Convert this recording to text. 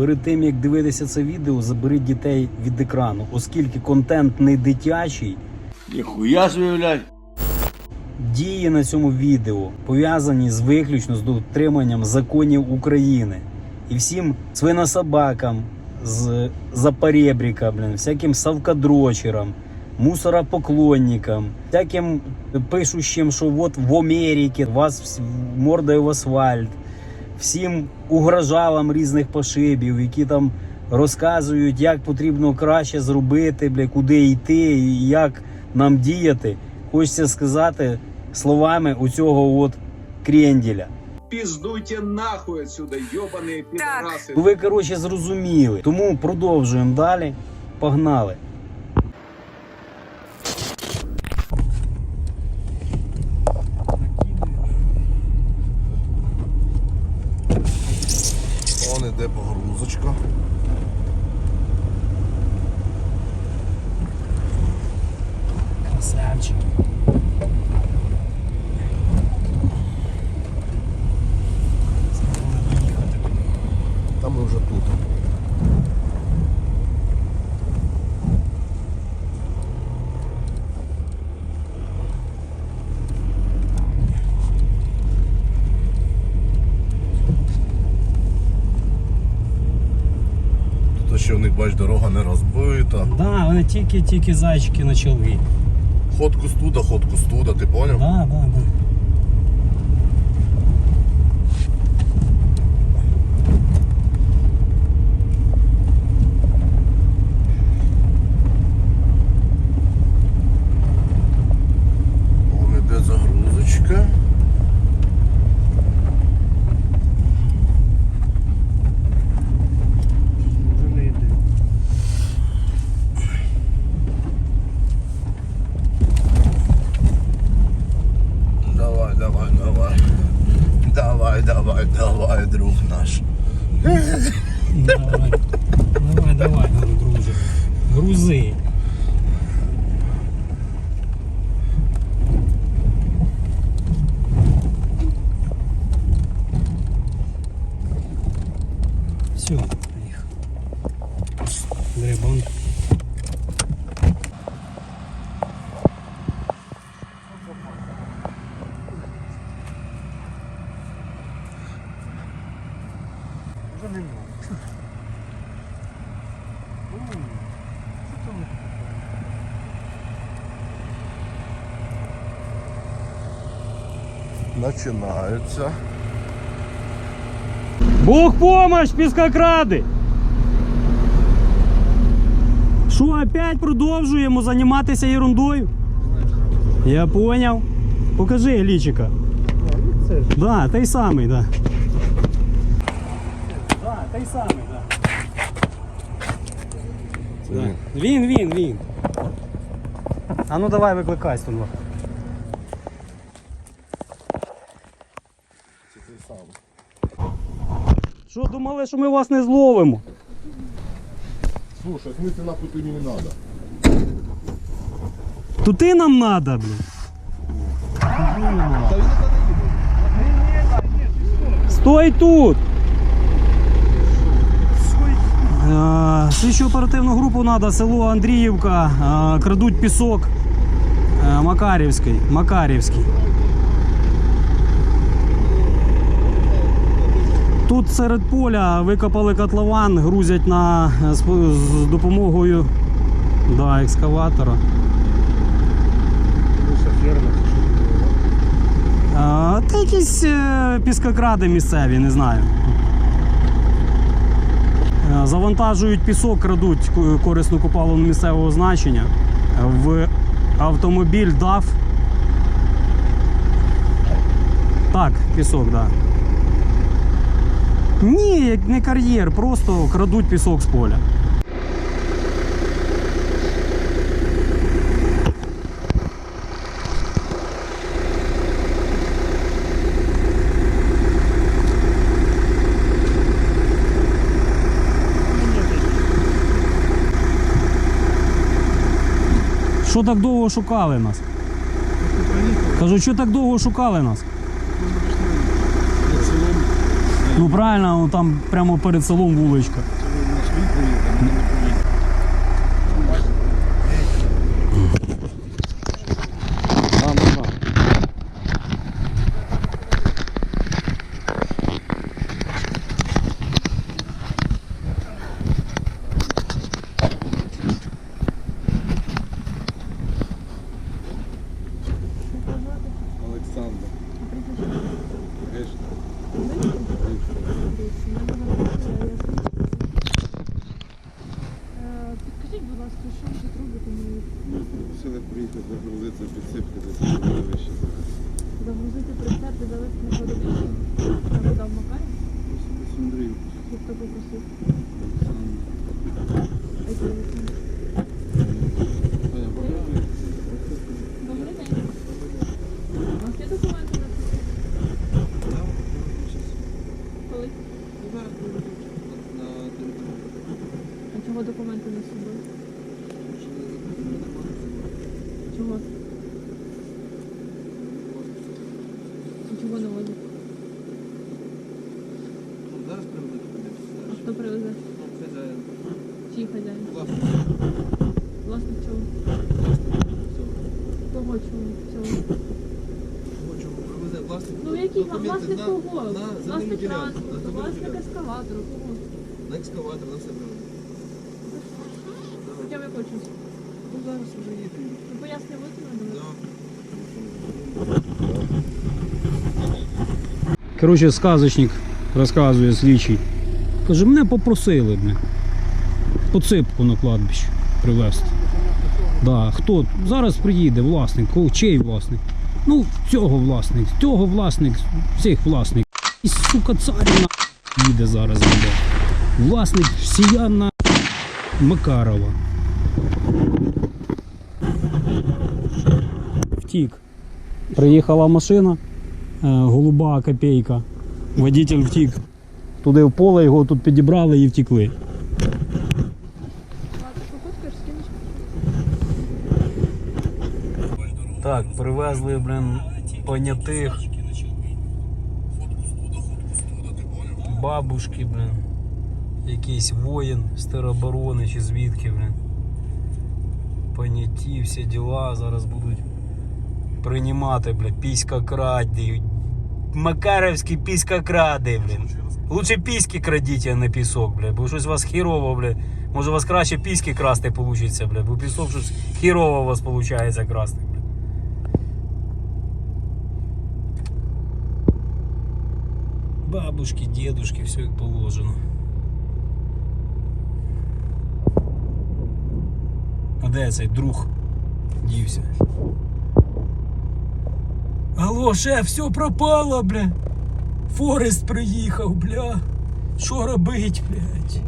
перед тим як дивитися це відео, заберіть дітей від екрану, оскільки контент не дитячий. Ніхуя блядь. Дії на цьому відео пов'язані з виключно з дотриманням законів України. І всім свинособакам з запоребріка, блін, всяким савкадрочерам, мусоропоклонникам, всяким пишущим, що от в Америці вас мордою в асфальт, всім угрожалам різних пошибів, які там розказують, як потрібно краще зробити, бля, куди йти і як нам діяти. Хочеться сказати словами у цього от кренділя. Пиздуйте нахуй отсюда, ебаные пидорасы. Ви, коротше, зрозуміли. Тому продовжуємо далі. Погнали. Он погрузочка. Красавчик. Там ми вже тут. Тут ще в них, бач, дорога не розбита. Да, вони тільки-тільки зайчики почали. Ходку студа, ходку студа, ти поняв? Да, да, да. Вон іде загрузочка. Давай, давай, давай. Давай, давай, друг наш. Давай, давай, давай, друже. Грузи. Вже немає. Починається. Бог помощь, піскокради! Що, опять продовжуємо займатися ерундою? Я поняв. Покажи лічика. Да, той самий, да. Да, той самий, да. Це він. Він, він. А ну давай викликай Стунва. Що думали, що ми вас не зловимо? Слушай, в смысле нахуй ты мне не надо? То ти нам надо, блін. Стой тут! Слідчу оперативну групу треба, село Андріївка, е, крадуть пісок. Е, Макарівський. Макарівський. Тут серед поля викопали котлован, грузять на, е, з, з допомогою да, екскаватора. Та якісь е, піскокради місцеві, не знаю. Завантажують пісок, крадуть ко- корисну копалину місцевого значення в автомобіль DAF. Так, пісок, так. Да. Ні, не кар'єр, просто крадуть пісок з поля. Що так довго шукали нас? Кажу, що так довго шукали нас? Ну правильно, там прямо перед селом вуличка. Олександр. Е, Підкажіть, будь ласка, що ви тут робите? Ми Просили приїхати загрузити підсипки вище зараз. Загрузити прицеп і завести на кладовище? Я подав Макарі? Ось Андрій хто попросив? Олександр. А який Олександр? Таня, покажи. Добрий день. У вас є документи на це? Коли? Зараз приведу на територію. А чого документи на собою? Чого? А Чого не возять? Зараз приведу А хто привезе? Хазяїн. Чий хазяїн? Власник. Власник чого? Кого чого? Цього? Хочу, привезе власник. Ну який власник на- кого? Власник транспорту, власник ескаватору, кого? На екскаватор, на себе. Хоча в яку час? Ну зараз вже їдемо. Ви пояснення будете? Да. Коротше, сказочник розказує слідчий. Каже, мене попросили бля, поципку на кладбище привезти. Да, хто? Зараз приїде власник. Чий власник? Ну, цього власник, цього власник, цих власник. І сука царіна їде зараз буде. Власник Сіяна Макарова. Втік. Приїхала машина, е, голуба копійка. Водитель втік. Туди в поле його тут підібрали і втікли. Так, привезли, блин, понятих. Бабушки, блин. Якийсь воїн з тероборони чи звідки, блин. Поняті, всі діла зараз будуть приймати, блин, піська краді. Макаровські піська кради, блин. Лучше піськи крадіть, а не пісок, бля, бо щось у вас хірово, бля. Може у вас краще піськи красти бля, бо пісок щось хірово у вас виходить красти, бля. Бабушки, дедушки, все як положено. А де цей друг дівся? Алло, шеф, все пропало, бля. Форест приїхав, бля. Що робить, блядь?